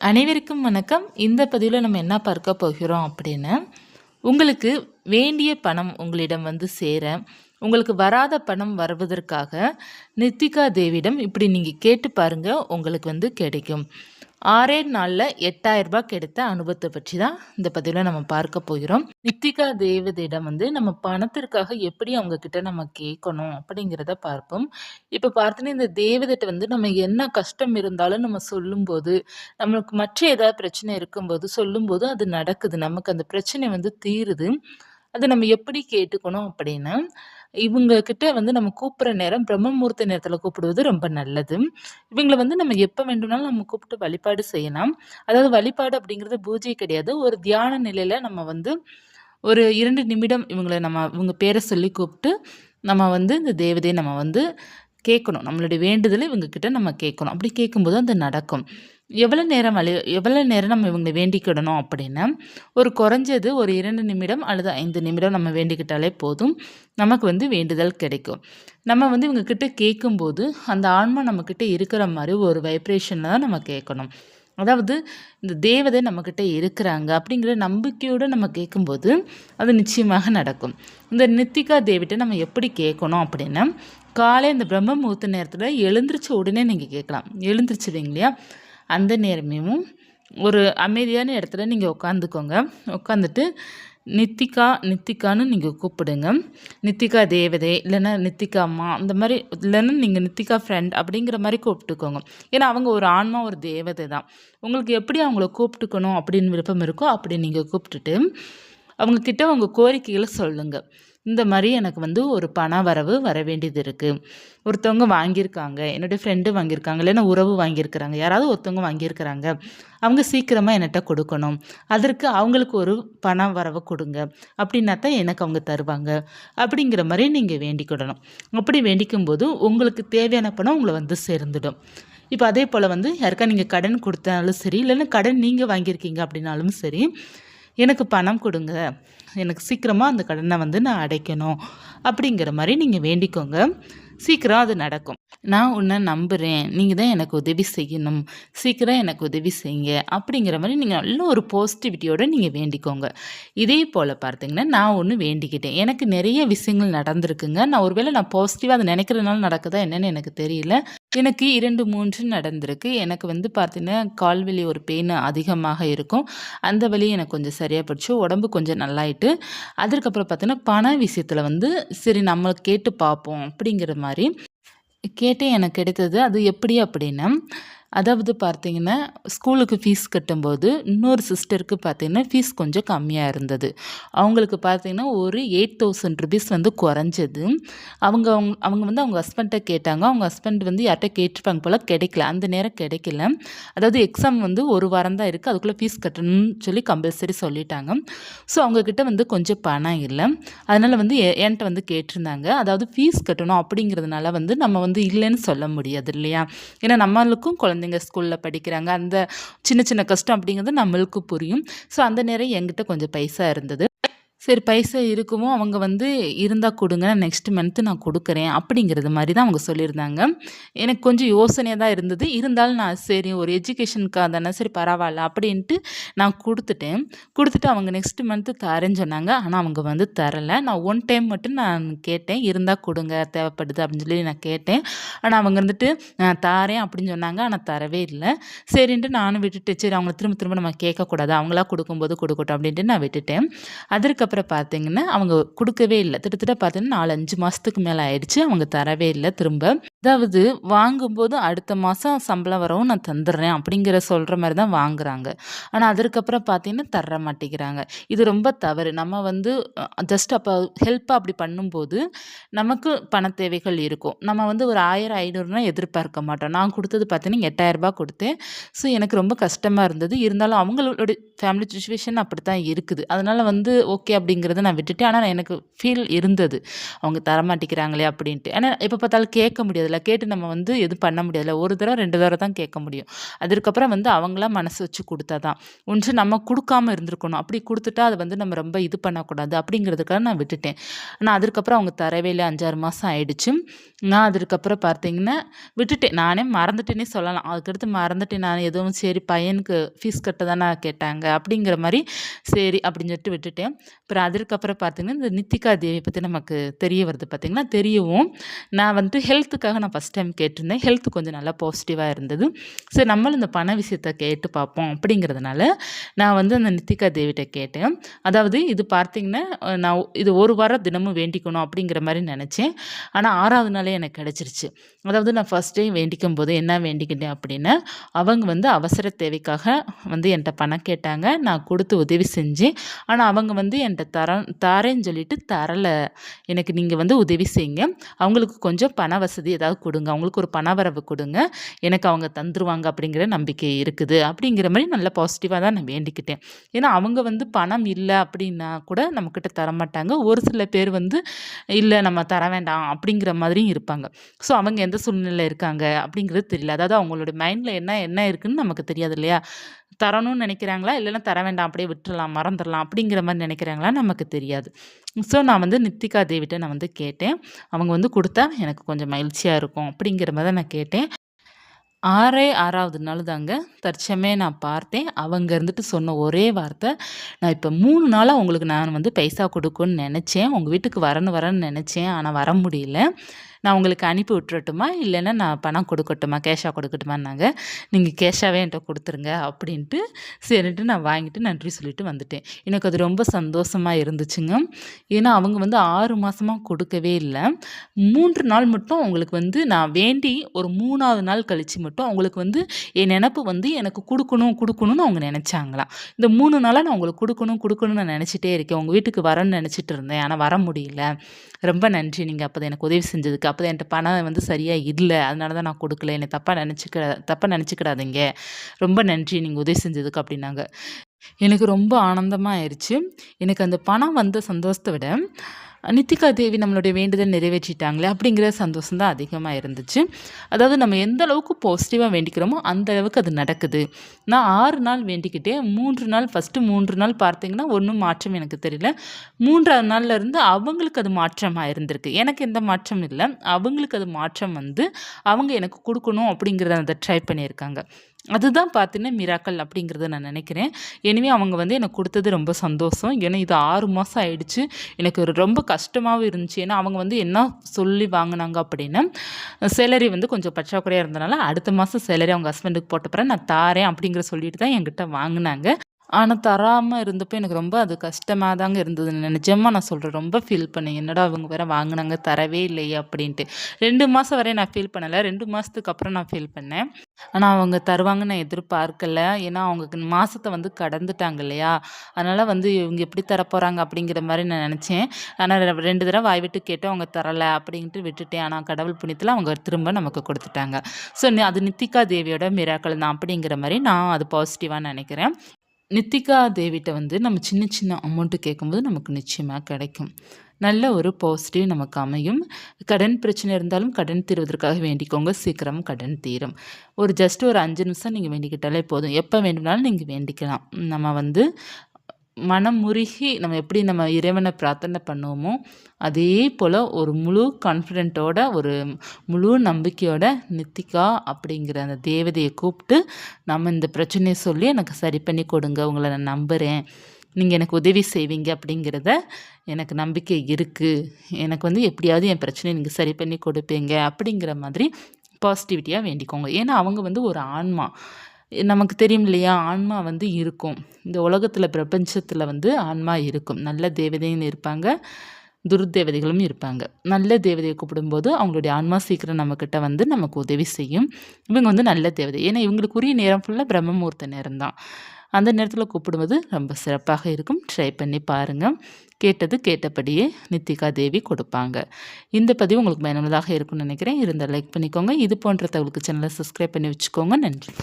அனைவருக்கும் வணக்கம். இந்த பதிவில் நம்ம என்ன பார்க்க போகிறோம் அப்படின்னு உங்களுக்கு வேண்டிய பணம் உங்களிடம் வந்து சேர உங்களுக்கு வராத பணம் வருவதற்காக நித்திகா தேவியிடம் இப்படி நீங்கள் கேட்டு பாருங்கள் உங்களுக்கு வந்து கிடைக்கும். ஆறே நாளில் எட்டாயிரம் ரூபாய் கிடைத்த அனுபவத்தை பற்றி தான் இந்த பதிவில் நம்ம பார்க்க போகிறோம். நித்திகா தேவதையிடம் வந்து நம்ம பணத்திற்காக எப்படி அவங்க கிட்ட நம்ம கேட்கணும் அப்படிங்கிறத பார்ப்போம். இப்போ பார்த்தீங்கன்னா இந்த தேவதைட்ட வந்து நம்ம என்ன கஷ்டம் இருந்தாலும் நம்ம சொல்லும்போது நம்மளுக்கு மற்ற ஏதாவது பிரச்சனை இருக்கும்போது சொல்லும்போது அது நடக்குது. நமக்கு அந்த பிரச்சனை வந்து தீருது. அதை நம்ம எப்படி கேட்டுக்கணும் அப்படின்னா இவங்க கிட்ட வந்து நம்ம கூப்பிட்ற நேரம் பிரம்மமூர்த்தி நேரத்தில் கூப்பிடுவது ரொம்ப நல்லது. இவங்களை வந்து நம்ம எப்போ வேண்டும்னாலும் நம்ம கூப்பிட்டு வழிபாடு செய்யலாம். அதாவது வழிபாடு அப்படிங்கிறது பூஜை கிடையாது. ஒரு தியான நிலையில் நம்ம வந்து ஒரு இரண்டு நிமிடம் இவங்களை நம்ம இவங்க பேரை சொல்லி கூப்பிட்டு நம்ம வந்து இந்த தேவதையை நம்ம வந்து கேட்கணும். நம்மளுடைய வேண்டுதலை இவங்கக்கிட்ட நம்ம கேட்கணும். அப்படி கேட்கும்போது அது நடக்கும். எவ்வளோ நேரம் வலி எவ்வளோ நேரம் நம்ம இவங்களை வேண்டிக்கிடணும் அப்படின்னா ஒரு குறைஞ்சது ஒரு இரண்டு நிமிடம் அல்லது ஐந்து நிமிடம் நம்ம வேண்டிக்கிட்டாலே போதும். நமக்கு வந்து வேண்டுதல் கிடைக்கும். நம்ம வந்து இவங்கக்கிட்ட கேட்கும்போது அந்த ஆன்மா நம்மக்கிட்ட இருக்கிற மாதிரி ஒரு வைப்ரேஷனில் தான் நம்ம கேட்கணும். அதாவது இந்த தேவதை நம்மக்கிட்ட இருக்கிறாங்க அப்படிங்கிற நம்பிக்கையோடு நம்ம கேட்கும்போது அது நிச்சயமாக நடக்கும். இந்த நித்திகா தேவிட்ட நம்ம எப்படி கேட்கணும் அப்படின்னா காலை இந்த பிரம்ம முகூர்த்த நேரத்தில் எழுந்திரிச்ச உடனே நீங்கள் கேட்கலாம். எழுந்திரிச்சிடுங்க இல்லையா அந்த நேரமும் ஒரு அமைதியான இடத்துல நீங்கள் உட்காந்துக்கோங்க உட்காந்துட்டு நித்திகா நித்திகான்னு நீங்கள் கூப்பிடுங்க. நித்திகா தேவதை இல்லைன்னா நித்திகா அம்மா அந்த மாதிரி இல்லைன்னா நீங்கள் நித்திகா ஃப்ரெண்ட் அப்படிங்கிற மாதிரி கூப்பிட்டுக்கோங்க. ஏன்னா அவங்க ஒரு ஆன்மா ஒரு தேவதை தான். உங்களுக்கு எப்படி அவங்கள கூப்பிட்டுக்கணும் அப்படின்னு விருப்பம் இருக்கோ அப்படி நீங்கள் கூப்பிட்டுட்டு அவங்கக்கிட்ட உங்கள் கோரிக்கைகளை சொல்லுங்கள் இந்த மாதிரி எனக்கு வந்து ஒரு பண வரவு வர வேண்டியது இருக்குது ஒருத்தவங்க வாங்கியிருக்காங்க என்னுடைய ஃப்ரெண்டு வாங்கியிருக்காங்க இல்லைன்னா உறவு வாங்கியிருக்கிறாங்க யாராவது ஒருத்தவங்க வாங்கியிருக்கிறாங்க அவங்க சீக்கிரமாக என்கிட்ட கொடுக்கணும். அதற்கு அவங்களுக்கு ஒரு பண வரவை கொடுங்க. அப்படின்னா தான் எனக்கு அவங்க தருவாங்க. அப்படிங்கிற மாதிரி நீங்கள் வேண்டிக்கிடணும் அப்படி வேண்டிக்கும் போது உங்களுக்கு தேவையான பணம் உங்களை வந்து சேர்ந்துடும். இப்போ அதே போல் வந்து யாருக்கா நீங்கள் கடன் கொடுத்தாலும் சரி இல்லைன்னா கடன் நீங்கள் வாங்கியிருக்கீங்க அப்படின்னாலும் சரி எனக்கு பணம் கொடுங்க. எனக்கு சீக்கிரமாக அந்த கடனை வந்து நான் அடைக்கணும். அப்படிங்கிற மாதிரி நீங்கள் வேண்டிக்கோங்க. சீக்கிரம் அது நடக்கும். நான் உன்னை நம்புகிறேன் நீங்கள் தான் எனக்கு உதவி செய்யணும். சீக்கிரம் எனக்கு உதவி செய்யுங்க. அப்படிங்கிற மாதிரி நீங்கள் நல்ல ஒரு பாசிட்டிவிட்டியோடு நீங்கள் வேண்டிக்கோங்க. இதே போல் பார்த்தீங்கன்னா நான் ஒன்று வேண்டிக்கிட்டேன். எனக்கு நிறைய விஷயங்கள் நடந்திருக்குங்க. நான் ஒருவேளை நான் பாசிட்டிவாக அதை நினைக்கிறதுனால நடக்குதா என்னன்னு எனக்கு தெரியல. எனக்கு இரண்டு மூன்று நடந்திருக்கு. எனக்கு வந்து பார்த்தீங்கன்னா கால்வலி ஒரு பெயின் அதிகமாக இருக்கும். அந்த வலி எனக்கு கொஞ்சம் சரியாக போச்சு உடம்பு கொஞ்சம் நல்லாயிட்டு அதற்கப்புறம் பார்த்தீங்கன்னா பண விஷயத்தில் வந்து சரி நம்ம கேட்டு பார்ப்போம் அப்படிங்கிற மாதிரி கேட்டு எனக்கு கிடைத்தது அது எப்படி அப்படின்னா அதாவது பார்த்தீங்கன்னா ஸ்கூலுக்கு ஃபீஸ் கட்டும்போது இன்னொரு சிஸ்டருக்கு பார்த்தீங்கன்னா ஃபீஸ் கொஞ்சம் கம்மியாக இருந்தது. அவங்களுக்கு பார்த்தீங்கன்னா ஒரு எயிட் தௌசண்ட் ருபீஸ் வந்து குறைஞ்சது. அவங்க அவங்க அவங்க வந்து அவங்க ஹஸ்பண்ட்டை கேட்டாங்க. அவங்க ஹஸ்பண்ட் வந்து யார்கிட்ட கேட்டிருப்பாங்க போல் கிடைக்கல. அந்த நேரம் கிடைக்கல. அதாவது எக்ஸாம் வந்து ஒரு வாரம் தான் இருக்குது அதுக்குள்ளே ஃபீஸ் கட்டணும்னு சொல்லி கம்பல்சரி சொல்லிட்டாங்க. ஸோ அவங்கக்கிட்ட வந்து கொஞ்சம் பணம் இல்லை. அதனால் வந்து என்கிட்ட வந்து கேட்டிருந்தாங்க. அதாவது ஃபீஸ் கட்டணும் அப்படிங்கிறதுனால வந்து நம்ம வந்து இல்லைன்னு சொல்ல முடியாது இல்லையா? ஏன்னா நம்மளுக்கும் குழந்தை குழந்தைங்க ஸ்கூலில் படிக்கிறாங்க. அந்த சின்ன சின்ன கஷ்டம் அப்படிங்கிறது நம்மளுக்கு புரியும். ஸோ அந்த நேரம் என்கிட்ட கொஞ்சம் பைசா இருந்தது. சரி பைசா இருக்குமோ அவங்க வந்து இருந்தால் கொடுங்க நெக்ஸ்ட் மந்த்து நான் கொடுக்குறேன் அப்படிங்கிறது மாதிரி தான் அவங்க சொல்லியிருந்தாங்க. எனக்கு கொஞ்சம் யோசனையாக தான் இருந்தது. இருந்தாலும் நான் சரி ஒரு எஜுகேஷனுக்காக தானே சரி பரவாயில்ல அப்படின்ட்டு நான் கொடுத்துட்டேன். கொடுத்துட்டு அவங்க நெக்ஸ்ட் மந்த்து தரேன்னு சொன்னாங்க. ஆனால் அவங்க வந்து தரலை. நான் ஒன் டைம் மட்டும் நான் கேட்டேன் இருந்தால் கொடுங்க தேவைப்படுது அப்படின்னு சொல்லி நான் கேட்டேன். ஆனால் அவங்க வந்துட்டு நான் தாரேன் அப்படின்னு சொன்னாங்க. ஆனால் தரவே இல்லை. சரின்ட்டு நானும் விட்டுட்டு சரி அவங்கள திரும்ப திரும்ப நம்ம கேட்கக்கூடாது. அவங்களா கொடுக்கும்போது கொடுக்கட்டும் அப்படின்ட்டு நான் விட்டுட்டேன். அதற்கப்புறம் அப்புறம் பார்த்தீங்கன்னா அவங்க கொடுக்கவே இல்லை. கிட்டத்தட்ட பார்த்தீங்கன்னா நாலு அஞ்சு மாதத்துக்கு மேலே ஆயிடுச்சு. அவங்க தரவே இல்லை திரும்ப. அதாவது வாங்கும்போது அடுத்த மாதம் சம்பளம் வரவும் நான் தந்துடுறேன் அப்படிங்கிற சொல்கிற மாதிரி தான் வாங்குறாங்க. ஆனால் அதற்கப்புறம் பார்த்தீங்கன்னா தர மாட்டேங்கிறாங்க. இது ரொம்ப தவறு. நம்ம வந்து ஜஸ்ட் அப்போ ஹெல்ப்பாக அப்படி பண்ணும்போது நமக்கு பண தேவைகள் இருக்கும். நம்ம வந்து ஒரு ஆயிரம் ஐநூறுனா எதிர்பார்க்க மாட்டோம். நான் கொடுத்தது பார்த்தீங்கன்னா எட்டாயிரரூபா கொடுத்தேன். ஸோ எனக்கு ரொம்ப கஷ்டமாக இருந்தது. இருந்தாலும் அவங்களோட ஃபேமிலி சுச்சுவேஷன் அப்படி தான் இருக்குது. அதனால் வந்து ஓகே அப்படிங்கிறத நான் விட்டுட்டேன். ஆனால் எனக்கு ஃபீல் இருந்தது. அவங்க தரமாட்டேங்கிறாங்களே அப்படின்ட்டு. ஏன்னா எப்போ பார்த்தாலும் கேட்க முடியாதுல்ல. கேட்டு நம்ம வந்து எதுவும் பண்ண முடியாதுல்ல. ஒரு தடவை ரெண்டு தடவை தான் கேட்க முடியும். அதுக்கப்புறம் வந்து அவங்களாம் மனசு வச்சு கொடுத்தா தான் ஒன்று நம்ம கொடுக்காம இருந்திருக்கணும். அப்படி கொடுத்துட்டா அதை வந்து நம்ம ரொம்ப இது பண்ணக்கூடாது அப்படிங்கிறதுக்காக நான் விட்டுட்டேன். ஆனால் அதுக்கப்புறம் அவங்க தரவே இல்லை. அஞ்சாறு மாதம் ஆயிடுச்சு. நான் அதுக்கப்புறம் பார்த்தீங்கன்னா விட்டுட்டேன். நானே மறந்துட்டேனே சொல்லலாம். அதுக்கடுத்து மறந்துட்டேன் நான். எதுவும் சரி பையனுக்கு ஃபீஸ் கட்ட தானே கேட்டாங்க. அப்படிங்கிற மாதிரி சரி அப்படின்னு சொல்லிட்டு விட்டுட்டேன். அப்புறம் அதுக்கப்புறம் பார்த்திங்கன்னா இந்த நித்திகா தேவி பற்றி நமக்கு தெரிய வருது பார்த்திங்கன்னா தெரியவும் நான் வந்துட்டு ஹெல்த்துக்காக நான் ஃபஸ்ட் டைம் கேட்டிருந்தேன். ஹெல்த் கொஞ்சம் நல்லா பாசிட்டிவாக இருந்தது. சரி நம்மளும் இந்த பண விஷயத்தை கேட்டு பார்ப்போம் அப்படிங்கிறதுனால நான் வந்து அந்த நித்திகா தேவிகிட்ட கேட்டேன். அதாவது இது பார்த்திங்கன்னா நான் இது ஒரு வாரம் தினமும் வேண்டிக்கணும் அப்படிங்கிற மாதிரி நினச்சேன். ஆனால் ஆறாவது நாளே எனக்கு கிடச்சிருச்சு. அதாவது நான் ஃபஸ்ட் டைம் வேண்டிக்கும் போது என்ன வேண்டிக்கிட்டேன் அப்படின்னா அவங்க வந்து அவசர தேவைக்காக வந்து என்கிட்ட பணம் கேட்டாங்க. நான் கொடுத்து உதவி செஞ்சேன். ஆனால் அவங்க வந்து என் என்கிட்ட தர தரேன்னு சொல்லிட்டு தரலை. எனக்கு நீங்கள் வந்து உதவி செய்யுங்க. அவங்களுக்கு கொஞ்சம் பண வசதி ஏதாவது கொடுங்க. அவங்களுக்கு ஒரு பண வரவு கொடுங்க. எனக்கு அவங்க தந்துருவாங்க அப்படிங்கிற நம்பிக்கை இருக்குது. அப்படிங்கிற மாதிரி நல்ல பாசிட்டிவாக தான் நான் வேண்டிக்கிட்டேன். ஏன்னா அவங்க வந்து பணம் இல்லை அப்படின்னா கூட நம்மக்கிட்ட தரமாட்டாங்க. ஒரு சில பேர் வந்து இல்லை நம்ம தர வேண்டாம் அப்படிங்கிற மாதிரியும் இருப்பாங்க. ஸோ அவங்க எந்த சூழ்நிலையில் இருக்காங்க அப்படிங்கிறது தெரியல. அதாவது அவங்களோட மைண்டில் என்ன என்ன இருக்குதுன்னு நமக்கு தெரியாது இல்லையா? தரணும்னு நினைக்கிறாங்களா? இல்லைன்னா தர வேண்டாம் அப்படியே விட்டுடலாம் மறந்துடலாம் அப்படிங்கிற மாதிரி நினைக்கிறாங்களா? நமக்கு தெரியாது. ஸோ நான் வந்து நித்திகா தேவிட்ட நான் வந்து கேட்டேன். அவங்க வந்து கொடுத்தா எனக்கு கொஞ்சம் மகிழ்ச்சியாக இருக்கும் அப்படிங்கிற மாதிரி நான் கேட்டேன். ஆறே ஆறாவது நாள் தாங்க தற்சமே நான் பார்த்தேன். அவங்க இருந்துட்டு சொன்ன ஒரே வார்த்தை நான் இப்போ மூணு நாளாக உங்களுக்கு நான் வந்து பைசா கொடுக்குன்னு நினச்சேன். உங்கள் வீட்டுக்கு வரணும் வரேன்னு நினச்சேன். ஆனால் வர முடியல. நான் உங்களுக்கு அனுப்பி விட்டுறட்டுமா? இல்லைன்னா நான் பணம் கொடுக்கட்டுமா? கேஷாக கொடுக்கட்டுமான்னாங்க. நீங்கள் கேஷாகவே என்கிட்ட கொடுத்துருங்க அப்படின்ட்டு சரின்ட்டு நான் வாங்கிட்டு நன்றி சொல்லிட்டு வந்துட்டேன். எனக்கு அது ரொம்ப சந்தோஷமாக இருந்துச்சுங்க. ஏன்னா அவங்க வந்து ஆறு மாதமாக கொடுக்கவே இல்லை. மூன்று நாள் மட்டும் அவங்களுக்கு வந்து நான் வேண்டி ஒரு மூணாவது நாள் கழித்து மட்டும் அவங்களுக்கு வந்து என் நினப்பு வந்து எனக்கு கொடுக்கணும் கொடுக்கணும்னு அவங்க நினச்சாங்களாம் இந்த மூணு நாளாக நான் உங்களுக்கு கொடுக்கணும் கொடுக்கணும்னு நான் நினச்சிட்டே இருக்கேன். உங்கள் வீட்டுக்கு வரேன்னு நினச்சிட்டு இருந்தேன். ஆனால் வர முடியல. ரொம்ப நன்றி. நீங்கள் அப்போ எனக்கு உதவி செஞ்சதுக்கு அப்போ என்கிட்ட பணம் வந்து சரியாக இல்லை. அதனால தான் நான் கொடுக்கல. என்னை தப்பாக நினச்சிக்கிற தப்பாக நினச்சிக்கிடாதீங்க. ரொம்ப நன்றி. நீங்கள் உதவி செஞ்சதுக்கு அப்படின்னாங்க. எனக்கு ரொம்ப ஆனந்தமாக ஆயிடுச்சு எனக்கு அந்த பணம் வந்த சந்தோஷத்தை விட நித்திகா தேவி நம்மளுடைய வேண்டுதல் நிறைவேற்றிட்டாங்களே அப்படிங்கிற சந்தோஷம் தான் அதிகமாக இருந்துச்சு. அதாவது நம்ம எந்த அளவுக்கு பாசிட்டிவாக வேண்டிக்கிறோமோ அந்த அளவுக்கு அது நடக்குது. நான் ஆறு நாள் வேண்டிக்கிட்டே மூன்று நாள் ஃபஸ்ட்டு மூன்று நாள் பார்த்தீங்கன்னா ஒன்றும் மாற்றம் எனக்கு தெரியல. மூன்றாவது நாளில் இருந்து அவங்களுக்கு அது மாற்றமாக இருந்திருக்கு. எனக்கு எந்த மாற்றம் இல்லை. அவங்களுக்கு அது மாற்றம் வந்து அவங்க எனக்கு கொடுக்கணும் அப்படிங்கிறத அதை ட்ரை பண்ணியிருக்காங்க. அதுதான் பார்த்தீங்கன்னா மிராக்கல் அப்படிங்கிறத நான் நினைக்கிறேன். எனவே அவங்க வந்து எனக்கு கொடுத்தது ரொம்ப சந்தோஷம். ஏன்னா இது ஆறு மாதம் ஆயிடுச்சு. எனக்கு ரொம்ப கஷ்டமாகவும் இருந்துச்சு. ஏன்னா அவங்க வந்து என்ன சொல்லி வாங்கினாங்க அப்படின்னா சேலரி வந்து கொஞ்சம் பற்றாக்குறையாக இருந்தனால அடுத்த மாதம் சேலரி அவங்க ஹஸ்பண்டுக்கு போட்டப்பறம் நான் தாரேன் அப்படிங்கிற சொல்லிட்டு தான் என்கிட்ட வாங்கினாங்க. ஆனால் தராமல் இருந்தப்போ எனக்கு ரொம்ப அது கஷ்டமாக தாங்க இருந்தது. நிஜமாக நான் சொல்கிறேன் ரொம்ப ஃபீல் பண்ணேன். என்னடா அவங்க வேற வாங்கினாங்க தரவே இல்லையே அப்படின்ட்டு. ரெண்டு மாதம் வரை நான் ஃபீல் பண்ணலை. ரெண்டு மாதத்துக்கு அப்புறம் நான் ஃபீல் பண்ணேன். ஆனால் அவங்க தருவாங்கன்னு நான் எதிர்பார்க்கல. ஏன்னா அவங்க மாதத்தை வந்து கடந்துட்டாங்க இல்லையா? அதனால் வந்து இவங்க எப்படி தரப்போகிறாங்க அப்படிங்கிற மாதிரி நான் நினச்சேன். ஆனால் ரெண்டு தடவை வாய் விட்டு கேட்டு அவங்க தரலை அப்படின்ட்டு விட்டுட்டேன். ஆனால் கடவுள் புண்ணியத்தில் அவங்க திரும்ப நமக்கு கொடுத்துட்டாங்க. ஸோ அது நித்திகா தேவியோட மிராக்கள் தான் அப்படிங்கிற மாதிரி நான் அது பாசிட்டிவாக நினைக்கிறேன். நித்திகா தேவிட்ட வந்து நம்ம சின்ன சின்ன அமௌண்ட்டு கேட்கும்போது நமக்கு நிச்சயமாக கிடைக்கும். நல்ல ஒரு பாசிட்டிவ் நமக்கு அமையும். கடன் பிரச்சனை இருந்தாலும் கடன் தீர்வதற்காக வேண்டிக்கோங்க. சீக்கிரம் கடன் தீரும். ஒரு ஜஸ்ட் ஒரு அஞ்சு நிமிஷம் நீங்கள் வேண்டிக்கிட்டாலே போதும். எப்போ வேண்டும்னாலும் நீங்கள் வேண்டிக்கலாம். நம்ம வந்து மனம் முருகி நம்ம எப்படி நம்ம இறைவனை பிரார்த்தனை பண்ணுவோமோ அதே போல் ஒரு முழு கான்ஃபிடென்ட்டோட ஒரு முழு நம்பிக்கையோட நித்திகா அப்படிங்கிற அந்த தேவதையை கூப்பிட்டு நம்ம இந்த பிரச்சனையை சொல்லி எனக்கு சரி பண்ணி கொடுங்க உங்களை நான் நம்புகிறேன் நீங்கள் எனக்கு உதவி செய்வீங்க அப்படிங்கிறத எனக்கு நம்பிக்கை இருக்குது எனக்கு வந்து எப்படியாவது என் பிரச்சனையை நீங்கள் சரி பண்ணி கொடுப்பீங்க அப்படிங்கிற மாதிரி பாசிட்டிவிட்டியாக வேண்டிக்கோங்க. ஏன்னா அவங்க வந்து ஒரு ஆன்மா. நமக்கு தெரியும் இல்லையா? ஆன்மா வந்து இருக்கும். இந்த உலகத்தில் பிரபஞ்சத்தில் வந்து ஆன்மா இருக்கும். நல்ல தேவதையும் இருப்பாங்க துர்தேவதைகளும் இருப்பாங்க. நல்ல தேவதையை கூப்பிடும்போது அவங்களுடைய ஆன்மா சீக்கிரம் நம்மக்கிட்ட வந்து நமக்கு உதவி செய்யும். இவங்க வந்து நல்ல தேவதை. ஏன்னா இவங்களுக்குரிய நேரம் ஃபுல்லாக பிரம்மமூர்த்த நேரம் தான் அந்த நேரத்தில் கூப்பிடுவது ரொம்ப சிறப்பாக இருக்கும். ட்ரை பண்ணி பாருங்கள் கேட்டது கேட்டபடியே நித்திகா தேவி கொடுப்பாங்க. இந்த பதிவு உங்களுக்கு பயனுள்ளதாக இருக்கும்னு நினைக்கிறேன். இருந்தால் லைக் பண்ணிக்கோங்க. இது போன்ற தகவலுக்கு சேனலை சப்ஸ்கிரைப் பண்ணி வச்சுக்கோங்க. நன்றி.